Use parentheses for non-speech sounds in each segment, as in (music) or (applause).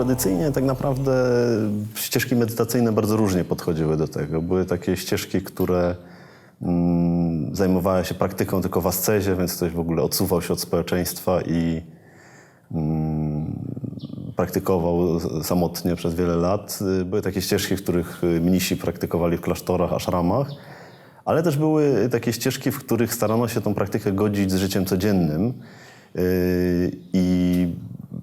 Tradycyjnie tak naprawdę ścieżki medytacyjne bardzo różnie podchodziły do tego. Były takie ścieżki, które mm, zajmowały się praktyką tylko w ascezie, więc ktoś w ogóle odsuwał się od społeczeństwa i mm, praktykował samotnie przez wiele lat. Były takie ścieżki, w których mnisi praktykowali w klasztorach, ashramach, ale też były takie ścieżki, w których starano się tą praktykę godzić z życiem codziennym. Y, I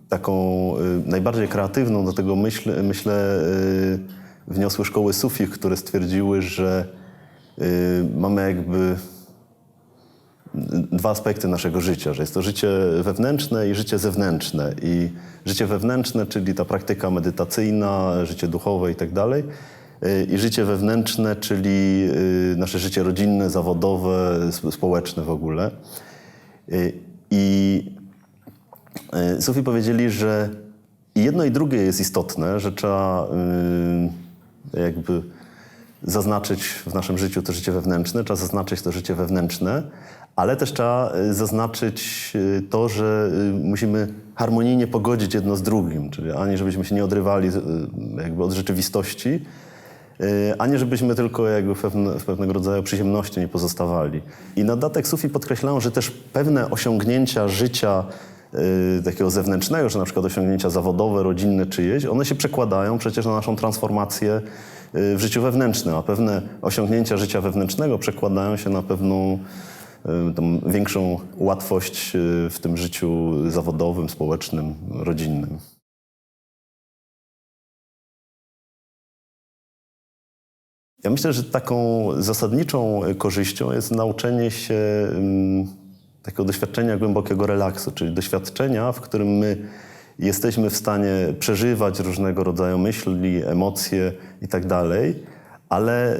taką y, najbardziej kreatywną do tego myśl, myślę y, wniosły szkoły sufich, które stwierdziły, że y, mamy jakby dwa aspekty naszego życia, że jest to życie wewnętrzne i życie zewnętrzne. I życie wewnętrzne, czyli ta praktyka medytacyjna, życie duchowe i tak dalej. I życie wewnętrzne, czyli nasze życie rodzinne, zawodowe, sp- społeczne w ogóle. I Sufi powiedzieli, że jedno i drugie jest istotne, że trzeba y, jakby zaznaczyć w naszym życiu to życie wewnętrzne, trzeba zaznaczyć to życie wewnętrzne, ale też trzeba y, zaznaczyć y, to, że y, musimy harmonijnie pogodzić jedno z drugim, czyli ani żebyśmy się nie odrywali y, jakby od rzeczywistości, y, ani żebyśmy tylko jakby w, pewne, w pewnego rodzaju przyziemności nie pozostawali. I na dodatek Sufi podkreślają, że też pewne osiągnięcia życia y, takiego zewnętrznego, że na przykład osiągnięcia zawodowe, rodzinne czyjeś, one się przekładają przecież na naszą transformację y, w życiu wewnętrznym, a pewne osiągnięcia życia wewnętrznego przekładają się na pewną y, większą łatwość y, w tym życiu zawodowym, społecznym, rodzinnym. Ja myślę, że taką zasadniczą korzyścią jest nauczenie się takiego doświadczenia głębokiego relaksu, czyli doświadczenia, w którym my jesteśmy w stanie przeżywać różnego rodzaju myśli, emocje i tak ale,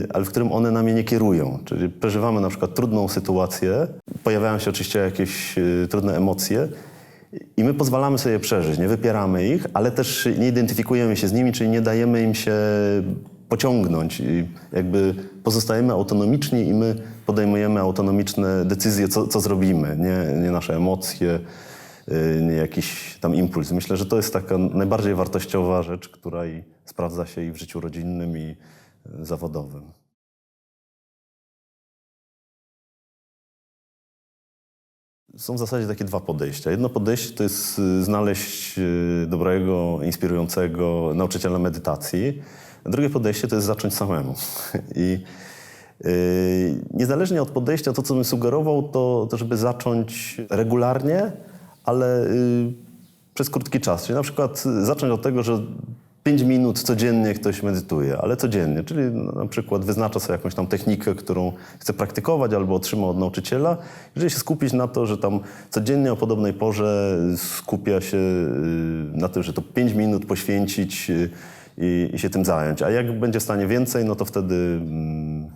yy, ale w którym one nami nie kierują. Czyli przeżywamy na przykład trudną sytuację, pojawiają się oczywiście jakieś yy, trudne emocje, i my pozwalamy sobie je przeżyć, nie wypieramy ich, ale też nie identyfikujemy się z nimi, czyli nie dajemy im się pociągnąć. I jakby pozostajemy autonomiczni i my podejmujemy autonomiczne decyzje, co, co zrobimy, nie, nie nasze emocje, y, nie jakiś tam impuls. Myślę, że to jest taka najbardziej wartościowa rzecz, która i sprawdza się i w życiu rodzinnym, i y, zawodowym. Są w zasadzie takie dwa podejścia. Jedno podejście to jest y, znaleźć dobrego, inspirującego nauczyciela medytacji. Drugie podejście to jest zacząć samemu. (laughs) I niezależnie od podejścia, to co bym sugerował, to, to żeby zacząć regularnie, ale y, przez krótki czas. Czyli na przykład zacząć od tego, że 5 minut codziennie ktoś medytuje, ale codziennie, czyli na przykład wyznacza sobie jakąś tam technikę, którą chce praktykować albo otrzyma od nauczyciela. Jeżeli się skupić na to, że tam codziennie o podobnej porze skupia się y, na tym, że to 5 minut poświęcić i, i się tym zająć. A jak będzie w stanie więcej, no to wtedy mm,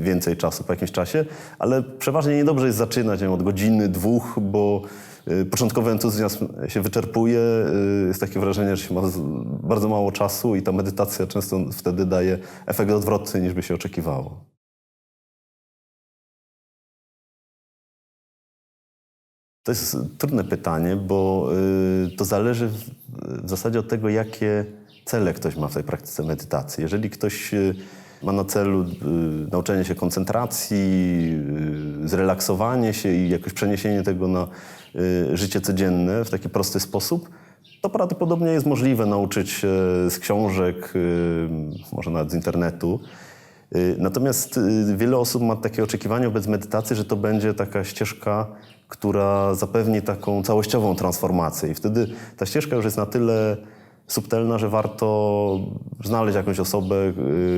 więcej czasu po jakimś czasie, ale przeważnie niedobrze jest zaczynać wiem, od godziny, dwóch, bo y, początkowy entuzjazm się wyczerpuje, y, jest takie wrażenie, że się ma bardzo mało czasu i ta medytacja często wtedy daje efekt odwrotny niż by się oczekiwało. To jest trudne pytanie, bo y, to zależy w, zasadzie od tego, jakie cele ktoś ma w tej praktyce medytacji. Jeżeli ktoś y, ma na celu y, nauczenie się koncentracji, y, zrelaksowanie się i jakoś przeniesienie tego na y, życie codzienne w taki prosty sposób, to prawdopodobnie jest możliwe nauczyć się z książek, może nawet z internetu. Natomiast wiele osób ma takie oczekiwanie wobec medytacji, że to będzie taka ścieżka, która zapewni taką całościową transformację. I wtedy ta ścieżka już jest na tyle subtelna, że warto znaleźć jakąś osobę,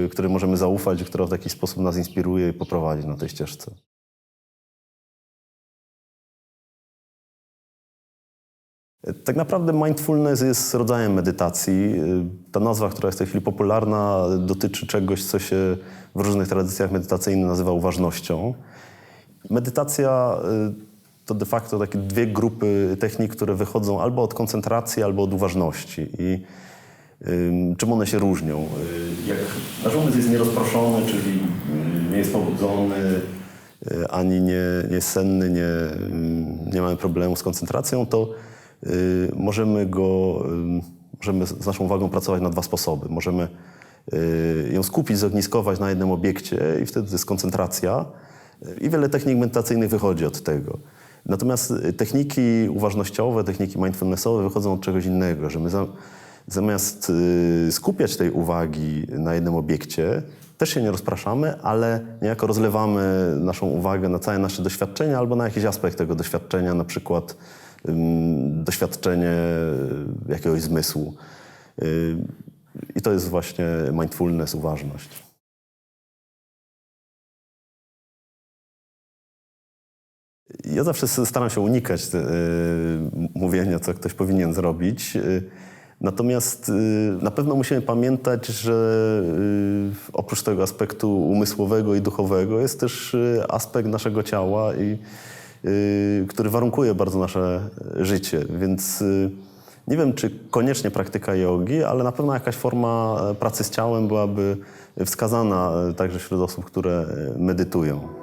y, której możemy zaufać, która w taki sposób nas inspiruje i poprowadzi na tej ścieżce. Tak naprawdę mindfulness jest rodzajem medytacji. Ta nazwa, która jest w tej chwili popularna, dotyczy czegoś, co się w różnych tradycjach medytacyjnych nazywa uważnością. Medytacja y, to de facto takie dwie grupy technik, które wychodzą albo od koncentracji, albo od uważności. I ym, czym one się różnią? Y, Jak nasz umysł jest nierozproszony, czyli y, nie jest pobudzony, y, ani nie, nie senny, nie, nie mamy problemu z koncentracją, to y, możemy go, y, możemy z naszą uwagą pracować na dwa sposoby. Możemy y, ją skupić, zogniskować na jednym obiekcie i wtedy to jest koncentracja. I wiele technik medytacyjnych wychodzi od tego. Natomiast y, techniki uważnościowe, techniki mindfulnessowe wychodzą od czegoś innego, że my za, zamiast y, skupiać tej uwagi na jednym obiekcie, też się nie rozpraszamy, ale niejako rozlewamy naszą uwagę na całe nasze doświadczenia albo na jakiś aspekt tego doświadczenia, na przykład doświadczenie y, jakiegoś zmysłu. I to jest właśnie mindfulness, uważność. Ja zawsze staram się unikać y, mówienia, co ktoś powinien zrobić. Y, Natomiast y, na pewno musimy pamiętać, że y, oprócz tego aspektu umysłowego i duchowego jest też y, aspekt naszego ciała, i, y, który warunkuje bardzo nasze życie. Więc nie wiem, czy koniecznie praktyka jogi, ale na pewno jakaś forma e, pracy z ciałem byłaby wskazana e, także wśród osób, które e, medytują.